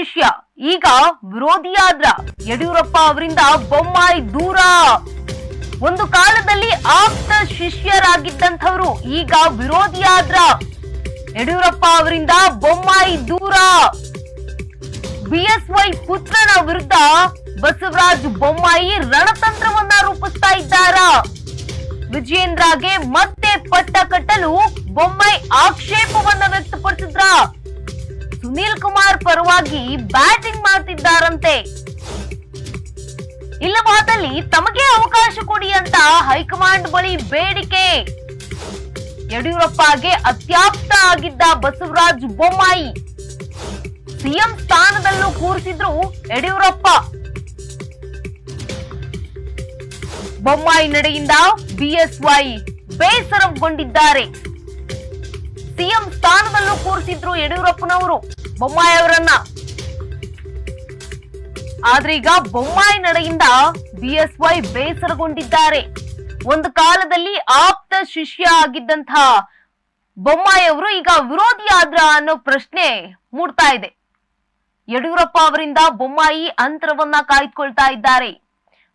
ಶಿಷ್ಯ. ಈಗ ವಿರೋಧಿಯಾದ್ರ ಯಡಿಯೂರಪ್ಪ ಅವರಿಂದ ಬೊಮ್ಮಾಯಿ ದೂರ. ಒಂದು ಕಾಲದಲ್ಲಿ ಆಪ್ತ ಶಿಷ್ಯರಾಗಿದ್ದಂಥವ್ರು ಈಗ ವಿರೋಧಿಯಾದ್ರ ಯಡಿಯೂರಪ್ಪ ಅವರಿಂದ ಬೊಮ್ಮಾಯಿ ದೂರ. ಬಿಎಸ್ವೈ ಪುತ್ರನ ವಿರುದ್ಧ ಬಸವರಾಜ್ ಬೊಮ್ಮಾಯಿ ರಣತಂತ್ರವನ್ನ ರೂಪಿಸ್ತಾ ಇದ್ದಾರ. ವಿಜಯೇಂದ್ರಗೆ ಮತ್ತೆ ಪಟ್ಟ ಕಟ್ಟಲು ಬೊಮ್ಮಾಯಿ ಆಕ್ಷೇಪವನ್ನ ವ್ಯಕ್ತಪಡಿಸಿದ್ರ. ಸುನೀಲ್ ಕುಮಾರ್ ಪರವಾಗಿ ಬ್ಯಾಟಿಂಗ್ ಮಾಡ್ತಿದ್ದಾರಂತೆ. ಇಲ್ಲವಾದಲ್ಲಿ ತಮಗೆ ಅವಕಾಶ ಕೊಡಿ ಅಂತ ಹೈಕಮಾಂಡ್ ಬಳಿ ಬೇಡಿಕೆ. ಯಡಿಯೂರಪ್ಪಗೆ ಅತ್ಯಾಪ್ತ ಆಗಿದ್ದ ಬಸವರಾಜ್ ಬೊಮ್ಮಾಯಿ. ಸಿಎಂ ಸ್ಥಾನದಲ್ಲೂ ಕೂರಿಸಿದ್ರು ಯಡಿಯೂರಪ್ಪ. ಬೊಮ್ಮಾಯಿ ನಡೆಯಿಂದ ಬಿಎಸ್ವೈ ಬೇಸರಗೊಂಡಿದ್ದಾರೆ. ಸಿಎಂ ಸ್ಥಾನದಲ್ಲೂ ಕೂರಿಸಿದ್ರು ಯಡಿಯೂರಪ್ಪನವರು, ಬೊಮ್ಮಾಯಿ ಅವರನ್ನ. ಆದ್ರೆ ಈಗ ಬೊಮ್ಮಾಯಿ ನಡೆಯಿಂದ ಬಿಎಸ್ವೈ ಬೇಸರಗೊಂಡಿದ್ದಾರೆ. ಒಂದು ಕಾಲದಲ್ಲಿ ಆಪ್ತ ಶಿಷ್ಯ ಆಗಿದ್ದಂತಹ ಬೊಮ್ಮಾಯಿ ಅವರು ಈಗ ವಿರೋಧಿ ಆದ್ರ ಅನ್ನೋ ಪ್ರಶ್ನೆ ಮೂಡ್ತಾ ಇದೆ. ಯಡಿಯೂರಪ್ಪ ಅವರಿಂದ ಬೊಮ್ಮಾಯಿ ಅಂತರವನ್ನ ಕಾಯ್ದುಕೊಳ್ತಾ ಇದ್ದಾರೆ.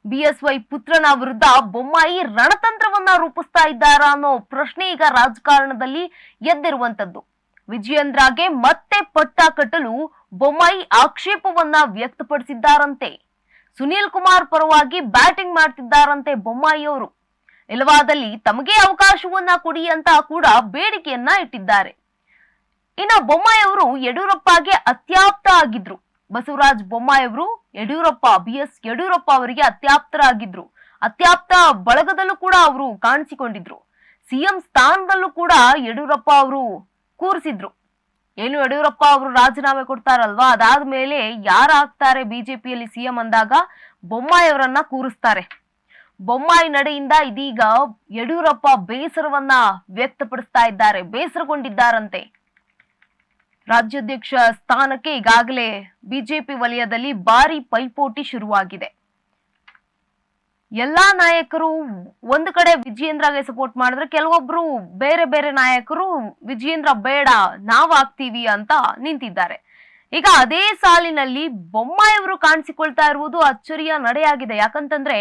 ಬಿಎಸ್ವೈ ಪುತ್ರನ ವಿರುದ್ಧ ಬೊಮ್ಮಾಯಿ ರಣತಂತ್ರವನ್ನ ರೂಪಿಸ್ತಾ ಇದ್ದಾರಾ ಅನ್ನೋ ಪ್ರಶ್ನೆ ಈಗ ರಾಜಕಾರಣದಲ್ಲಿ ಎದ್ದಿರುವಂತದ್ದು ವಿಜಯೇಂದ್ರಗೆ ಮತ್ತೆ ಪಟ್ಟ ಕಟ್ಟಲು ಬೊಮ್ಮಾಯಿ ಆಕ್ಷೇಪವನ್ನ ವ್ಯಕ್ತಪಡಿಸಿದ್ದಾರಂತೆ. ಸುನೀಲ್ ಕುಮಾರ್ ಪರವಾಗಿ ಬ್ಯಾಟಿಂಗ್ ಮಾಡ್ತಿದ್ದಾರಂತೆ ಬೊಮ್ಮಾಯಿ ಅವರು ಇಲ್ಲವಾದಲ್ಲಿ ತಮಗೆ ಅವಕಾಶವನ್ನ ಕೊಡಿ ಅಂತ ಕೂಡ ಬೇಡಿಕೆಯನ್ನ ಇಟ್ಟಿದ್ದಾರೆ. ಇನ್ನು ಬೊಮ್ಮಾಯಿ ಅವರು ಯಡಿಯೂರಪ್ಪಗೆ ಅತ್ಯಾಪ್ತ ಆಗಿದ್ರು. ಬಸವರಾಜ್ ಬೊಮ್ಮಾಯಿಯವರು ಯಡಿಯೂರಪ್ಪ ಬಿ ಎಸ್ ಯಡಿಯೂರಪ್ಪ ಅವರಿಗೆ ಅತ್ಯಾಪ್ತರಾಗಿದ್ರು. ಅತ್ಯಾಪ್ತ ಬಳಗದಲ್ಲೂ ಕೂಡ ಅವರು ಕಾಣಿಸಿಕೊಂಡಿದ್ರು. ಸಿಎಂ ಸ್ಥಾನದಲ್ಲೂ ಕೂಡ ಯಡಿಯೂರಪ್ಪ ಅವರು ಕೂರಿಸಿದ್ರು. ಏನು ಯಡಿಯೂರಪ್ಪ ಅವರು ರಾಜೀನಾಮೆ ಕೊಡ್ತಾರಲ್ವಾ? ಅದಾದ್ಮೇಲೆ ಯಾರಾಗ್ತಾರೆ ಬಿಜೆಪಿಯಲ್ಲಿ ಸಿಎಂ ಅಂದಾಗ? ಬೊಮ್ಮಾಯಿಯವರನ್ನ ಕೂರಿಸ್ತಾರೆ. ಬೊಮ್ಮಾಯಿ ನಡೆಯಿಂದ ಇದೀಗ ಯಡಿಯೂರಪ್ಪ ಬೇಸರವನ್ನ ವ್ಯಕ್ತಪಡಿಸ್ತಾ ಇದ್ದಾರೆ, ಬೇಸರಗೊಂಡಿದ್ದಾರಂತೆ. ರಾಜ್ಯಾಧ್ಯಕ್ಷ ಸ್ಥಾನಕ್ಕೆ ಈಗಾಗಲೇ ಬಿಜೆಪಿ ವಲಯದಲ್ಲಿ ಭಾರಿ ಪೈಪೋಟಿ ಶುರುವಾಗಿದೆ. ಎಲ್ಲಾ ನಾಯಕರು ಒಂದು ಕಡೆ ವಿಜಯೇಂದ್ರಗೆ ಸಪೋರ್ಟ್ ಮಾಡಿದ್ರೆ ಕೆಲವೊಬ್ರು ಬೇರೆ ಬೇರೆ ನಾಯಕರು, ವಿಜಯೇಂದ್ರ ಬೇಡ, ನಾವ್ ಆಗ್ತೀವಿ ಅಂತ ನಿಂತಿದ್ದಾರೆ. ಈಗ ಅದೇ ಸಾಲಿನಲ್ಲಿ ಬೊಮ್ಮಾಯಿಯವರು ಕಾಣಿಸಿಕೊಳ್ತಾ ಇರುವುದು ಅಚ್ಚರಿಯ ನಡೆಯಾಗಿದೆ. ಯಾಕಂತಂದ್ರೆ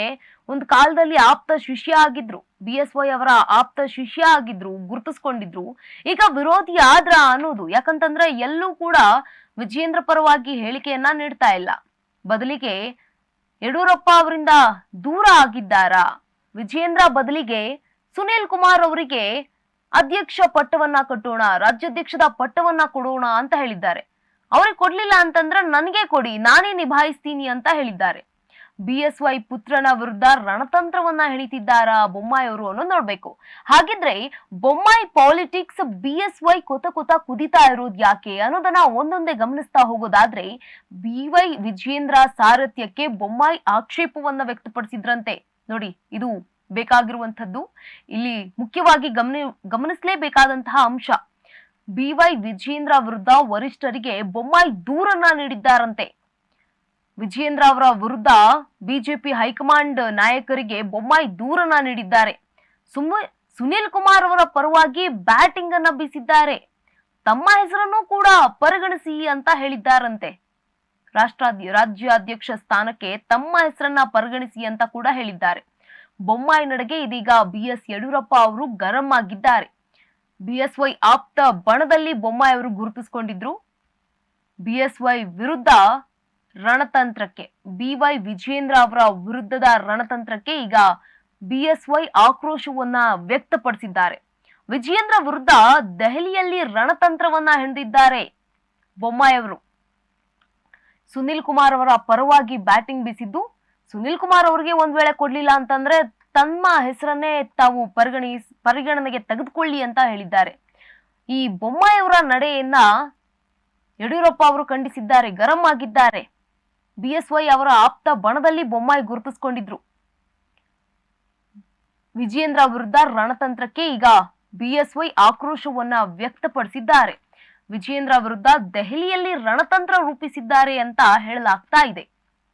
ಒಂದು ಕಾಲದಲ್ಲಿ ಆಪ್ತ ಶಿಷ್ಯ ಆಗಿದ್ರು, ಬಿ ಎಸ್ ವೈ ಅವರ ಆಪ್ತ ಶಿಷ್ಯ ಆಗಿದ್ರು, ಗುರುತಿಸ್ಕೊಂಡಿದ್ರು. ಈಗ ವಿರೋಧಿ ಆದ್ರ ಅನ್ನೋದು. ಯಾಕಂತಂದ್ರೆ ಎಲ್ಲೂ ಕೂಡ ವಿಜಯೇಂದ್ರ ಪರವಾಗಿ ಹೇಳಿಕೆಯನ್ನ ನೀಡ್ತಾ ಇಲ್ಲ. ಬದಲಿಗೆ ಯಡಿಯೂರಪ್ಪ ಅವರಿಂದ ದೂರ ಆಗಿದ್ದಾರಾ? ವಿಜಯೇಂದ್ರ ಬದಲಿಗೆ ಸುನೀಲ್ ಕುಮಾರ್ ಅವರಿಗೆ ಅಧ್ಯಕ್ಷ ಪಟ್ಟವನ್ನ ಕಟ್ಟೋಣ, ರಾಜ್ಯಾಧ್ಯಕ್ಷದ ಪಟ್ಟವನ್ನ ಕೊಡೋಣ ಅಂತ ಹೇಳಿದ್ದಾರೆ. ಅವ್ರಿಗೆ ಕೊಡ್ಲಿಲ್ಲ ಅಂತಂದ್ರೆ ನನಗೆ ಕೊಡಿ, ನಾನೇ ನಿಭಾಯಿಸ್ತೀನಿ ಅಂತ ಹೇಳಿದ್ದಾರೆ. ಬಿ ಎಸ್ ವೈ ಪುತ್ರನ ವಿರುದ್ಧ ರಣತಂತ್ರವನ್ನ ಹೇಳಿತಿದ್ದಾರಾ ಬೊಮ್ಮಾಯಿ ಅವರು ಅನ್ನೋದು ನೋಡ್ಬೇಕು. ಹಾಗಿದ್ರೆ Bommai politics B S Y ಕೊತ ಕೊತ ಕುದಿತಾ ಇರೋದು ಯಾಕೆ ಅನ್ನೋದನ್ನ ಒಂದೊಂದೇ ಗಮನಿಸ್ತಾ ಹೋಗೋದಾದ್ರೆ ಬಿ ವೈ ವಿಜಯೇಂದ್ರ ಸಾರಥ್ಯಕ್ಕೆ ಬೊಮ್ಮಾಯಿ ಆಕ್ಷೇಪವನ್ನ ವ್ಯಕ್ತಪಡಿಸಿದ್ರಂತೆ. ನೋಡಿ, ಇದು ಬೇಕಾಗಿರುವಂತದ್ದು ಇಲ್ಲಿ ಮುಖ್ಯವಾಗಿ ಗಮನ, ಗಮನಿಸಲೇಬೇಕಾದಂತಹ ಅಂಶ. ಬಿ ವಿಜೇಂದ್ರ ವಿರುದ್ಧ ವರಿಷ್ಠರಿಗೆ ಬೊಮ್ಮಾಯಿ ದೂರನ್ನ ನೀಡಿದ್ದಾರಂತೆ. ವಿಜೇಂದ್ರ ಅವರ ವಿರುದ್ಧ ಬಿಜೆಪಿ ಹೈಕಮಾಂಡ್ ನಾಯಕರಿಗೆ ಬೊಮ್ಮಾಯಿ ದೂರನ್ನ ನೀಡಿದ್ದಾರೆ. ಸುನಿಲ್ ಕುಮಾರ್ ಅವರ ಪರವಾಗಿ ಬ್ಯಾಟಿಂಗ್ ಅನ್ನ ಬೀಸಿದ್ದಾರೆ. ತಮ್ಮ ಹೆಸರನ್ನು ಕೂಡ ಪರಿಗಣಿಸಿ ಅಂತ ಹೇಳಿದ್ದಾರಂತೆ. ರಾಷ್ಟ್ರ ರಾಜ್ಯಾಧ್ಯಕ್ಷ ಸ್ಥಾನಕ್ಕೆ ತಮ್ಮ ಹೆಸರನ್ನ ಪರಿಗಣಿಸಿ ಅಂತ ಕೂಡ ಹೇಳಿದ್ದಾರೆ. ಬೊಮ್ಮಾಯಿ ನಡೆಗೆ ಇದೀಗ ಬಿ ಎಸ್ ಯಡಿಯೂರಪ್ಪ ಅವರು ಗರಂ ಆಗಿದ್ದಾರೆ. ಬಿಎಸ್ವೈ ಆಪ್ತ ಬಣದಲ್ಲಿ ಬೊಮ್ಮಾಯಿ ಅವರು ಗುರುತಿಸಿಕೊಂಡಿದ್ರು ಬಿಎಸ್ವೈ ವಿರುದ್ಧ ರಣತಂತ್ರಕ್ಕೆ ಬಿವೈ ವಿಜೇಂದ್ರ ಅವರ ವಿರುದ್ಧದ ರಣತಂತ್ರಕ್ಕೆ ಈಗ ಬಿಎಸ್ವೈ ಆಕ್ರೋಶವನ್ನ ವ್ಯಕ್ತಪಡಿಸಿದ್ದಾರೆ. ವಿಜೇಂದ್ರ ವಿರುದ್ಧ ದೆಹಲಿಯಲ್ಲಿ ರಣತಂತ್ರವನ್ನ ಹಿಂದಿದ್ದಾರೆ ಬೊಮ್ಮಾಯಿ ಅವರು ಸುನಿಲ್ ಕುಮಾರ್ ಅವರ ಪರವಾಗಿ ಬ್ಯಾಟಿಂಗ್ ಬೀಸಿದ್ದು. ಸುನಿಲ್ ಕುಮಾರ್ ಅವರಿಗೆ ಒಂದ್ ವೇಳೆ ಕೊಡ್ಲಿಲ್ಲ ಅಂತಂದ್ರೆ ತಮ್ಮ ಹೆಸರನ್ನೇ ತಾವು ಪರಿಗಣಿ, ಪರಿಗಣನೆಗೆ ತೆಗೆದುಕೊಳ್ಳಿ ಅಂತ ಹೇಳಿದ್ದಾರೆ. ಈ ಬೊಮ್ಮಾಯಿಯವರ ನಡೆಯನ್ನ ಯಡಿಯೂರಪ್ಪ ಅವರು ಖಂಡಿಸಿದ್ದಾರೆ, ಗರಂ ಆಗಿದ್ದಾರೆ. ಬಿ ಎಸ್ ವೈ ಅವರ ಆಪ್ತ ಬಣದಲ್ಲಿ ಬೊಮ್ಮಾಯಿ ಗುರುತಿಸಿಕೊಂಡಿದ್ರು. ವಿಜಯೇಂದ್ರ ವಿರುದ್ಧ ರಣತಂತ್ರಕ್ಕೆ ಈಗ ಬಿ ಎಸ್ ವೈ ಆಕ್ರೋಶವನ್ನ ವ್ಯಕ್ತಪಡಿಸಿದ್ದಾರೆ. ವಿಜಯೇಂದ್ರ ವಿರುದ್ಧ ದೆಹಲಿಯಲ್ಲಿ ರಣತಂತ್ರ ರೂಪಿಸಿದ್ದಾರೆ ಅಂತ ಹೇಳಲಾಗ್ತಾ ಇದೆ.